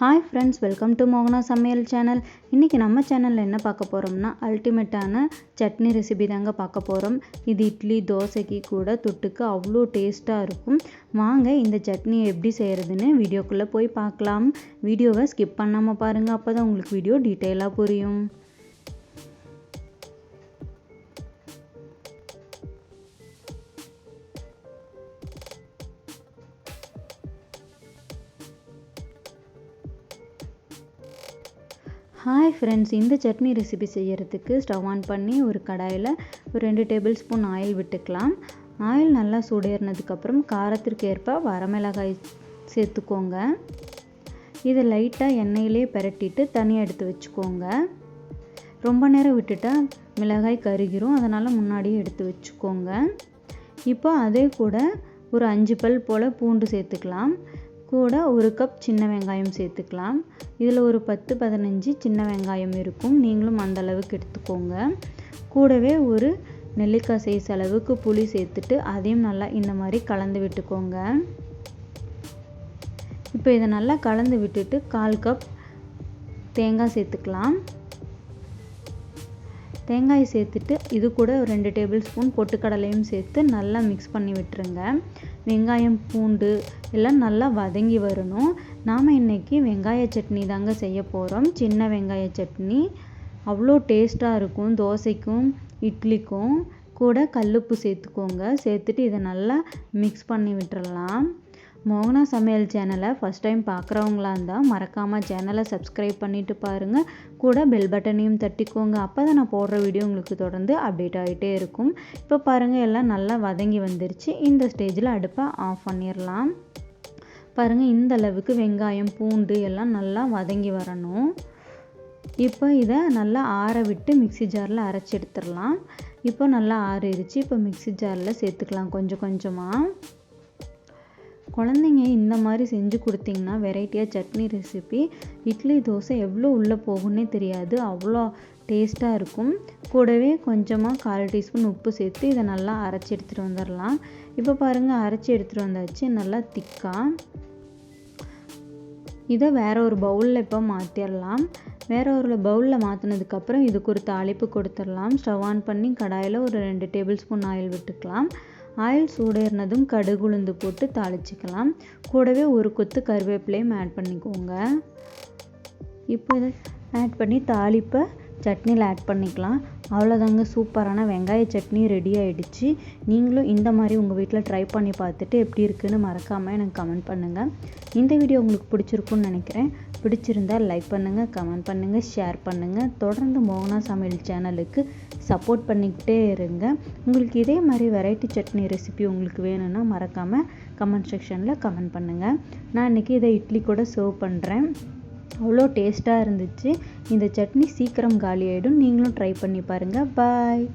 Hi friends welcome to மோகனா சமையல் channel இன்றைக்கி நம்ம சேனலில் என்ன பார்க்க போகிறோம்னா அல்டிமேட்டான சட்னி ரெசிபி தாங்க பார்க்க போகிறோம் இது இட்லி தோசைக்கு கூட தொட்டுக்கு அவ்வளோ டேஸ்ட்டாக இருக்கும். வாங்க இந்த சட்னி எப்படி செய்கிறதுன்னு வீடியோக்குள்ளே போய் பார்க்கலாம். வீடியோவை ஸ்கிப் பண்ணாமல் பாருங்கள் அப்போ தான் உங்களுக்கு வீடியோ டீட்டெயிலாக புரியும். ஹாய் ஃப்ரெண்ட்ஸ் இந்த சட்னி ரெசிபி செய்கிறதுக்கு ஸ்டவ் ஆன் பண்ணி ஒரு கடாயில் ஒரு ரெண்டு டேபிள் ஸ்பூன் ஆயில் விட்டுக்கலாம். ஆயில் நல்லா சூடேறினதுக்கப்புறம் காரத்திற்கு ஏற்ப வரமிளகாய் சேர்த்துக்கோங்க. இதை லைட்டாக எண்ணெயிலே பரட்டிட்டு தனியாக எடுத்து வச்சுக்கோங்க. ரொம்ப நேரம் விட்டுட்டா மிளகாய் கருகிரும் அதனால் முன்னாடியே எடுத்து வச்சுக்கோங்க. இப்போ அதே கூட ஒரு அஞ்சு பல் போல் பூண்டு சேர்த்துக்கலாம். கூட ஒரு கப் சின்ன வெங்காயம் சேர்த்துக்கலாம். இதில் ஒரு பத்து பதினஞ்சு சின்ன வெங்காயம் இருக்கும். நீங்களும் அந்த அளவுக்கு எடுத்துக்கோங்க. கூடவே ஒரு நெல்லிக்காய் சைஸ் அளவுக்கு புளி சேர்த்துட்டு அதையும் நல்லா இந்த மாதிரி கலந்து விட்டுக்கோங்க. இப்போ இதை நல்லா கலந்து விட்டுட்டு கால் கப் தேங்காய் சேர்த்துக்கலாம். தேங்காய் சேர்த்துட்டு இது கூட ஒரு ரெண்டு டேபிள் ஸ்பூன் பொட்டுக்கடலையும் சேர்த்து நல்லா மிக்ஸ் பண்ணி விட்டுருங்க. வெங்காயம் பூண்டு எல்லாம் நல்லா வதங்கி வரணும். நாம் இன்றைக்கி வெங்காய சட்னி தாங்க செய்ய போகிறோம் சின்ன வெங்காய சட்னி. அவ்வளோ டேஸ்ட்டாக இருக்கும். தோசைக்கும் இட்லிக்கும் கூட கல்லுப்பு சேர்த்துக்கோங்க. சேர்த்துட்டு இதை நல்லா மிக்ஸ் பண்ணி விட்டுறலாம். மோகனா சமையல் சேனலை ஃபஸ்ட் டைம் பார்க்குறவங்களா இருந்தால் மறக்காமல் சேனலை சப்ஸ்கிரைப் பண்ணிவிட்டு பாருங்கள் கூட பெல் பட்டனையும் தட்டிக்கோங்க. அப்போ தான் நான் போடுற வீடியோ உங்களுக்கு தொடர்ந்து அப்டேட் ஆகிட்டே இருக்கும். இப்போ பாருங்கள் எல்லாம் நல்லா வதங்கி வந்துருச்சு. இந்த ஸ்டேஜில் அடுப்பை ஆஃப் பண்ணிடலாம் பாருங்கள் இந்த அளவுக்கு வெங்காயம் பூண்டு எல்லாம் நல்லா வதங்கி வரணும். இப்போ இதை நல்லா ஆற விட்டு மிக்சி ஜாரில் அரைச்சி எடுத்துடலாம் இப்போ நல்லா ஆறிடுச்சு. இப்போ மிக்சி ஜாரில் சேர்த்துக்கலாம் கொஞ்சம் கொஞ்சமாக குழந்தைங்க இந்த மாதிரி செஞ்சு கொடுத்தீங்கன்னா வெரைட்டியாக சட்னி ரெசிபி இட்லி தோசை எவ்வளோ உள்ளே போகும்னே தெரியாது. அவ்வளோ டேஸ்ட்டாக இருக்கும். கூடவே கொஞ்சமாக கால் டீஸ்பூன் உப்பு சேர்த்து இதை நல்லா அரைச்சி எடுத்துகிட்டு வந்துடலாம். இப்போ பாருங்கள் அரைச்சி எடுத்துகிட்டு வந்தாச்சு. நல்லா திக்காக இதை வேற ஒரு பவுலில் இப்போ மாற்றிடலாம் வேற ஒரு பவுலில் மாற்றினதுக்கப்புறம் இதுக்கு ஒரு தாளிப்பு கொடுத்துடலாம். ஸ்டவ் ஆன் பண்ணி கடாயில் ஒரு ரெண்டு டேபிள் ஸ்பூன் ஆயில் விட்டுக்கலாம். ஆயில் சூடேறினதும் கடுகு உளுந்து போட்டு தாளிச்சிக்கலாம். கூடவே ஒரு கொத்து கருவேப்பிலையும் ஆட் பண்ணிக்கோங்க. இப்போ இதை ஆட் பண்ணி தாளிப்பை சட்னியில் ஆட் பண்ணிக்கலாம். அவ்வளோதாங்க சூப்பரான வெங்காய சட்னி ரெடி ஆகிடுச்சு நீங்களும் இந்த மாதிரி உங்கள் வீட்டில் ட்ரை பண்ணி பார்த்துட்டு எப்படி இருக்குன்னு மறக்காமல் எனக்கு கமெண்ட் பண்ணுங்கள் இந்த வீடியோ உங்களுக்கு பிடிச்சிருக்குன்னு நினைக்கிறேன். பிடிச்சிருந்தால் லைக் பண்ணுங்கள் கமெண்ட் பண்ணுங்கள் ஷேர் பண்ணுங்கள் தொடர்ந்து மோகனா சமையல் சேனலுக்கு சப்போர்ட் பண்ணிக்கிட்டே இருங்க. உங்களுக்கு இதே மாதிரி வெரைட்டி சட்னி ரெசிபி உங்களுக்கு வேணும்னா மறக்காமல் கமெண்ட் செக்ஷனில் கமெண்ட் பண்ணுங்கள் நான் இன்றைக்கி இதை இட்லி கூட சர்வ் பண்ணுறேன் அவ்வளோ டேஸ்ட்டாக இருந்துச்சு. இந்த சட்னி சீக்கிரம் காலி ஆகிடும் நீங்களும் ட்ரை பண்ணி பாருங்கள் பாய்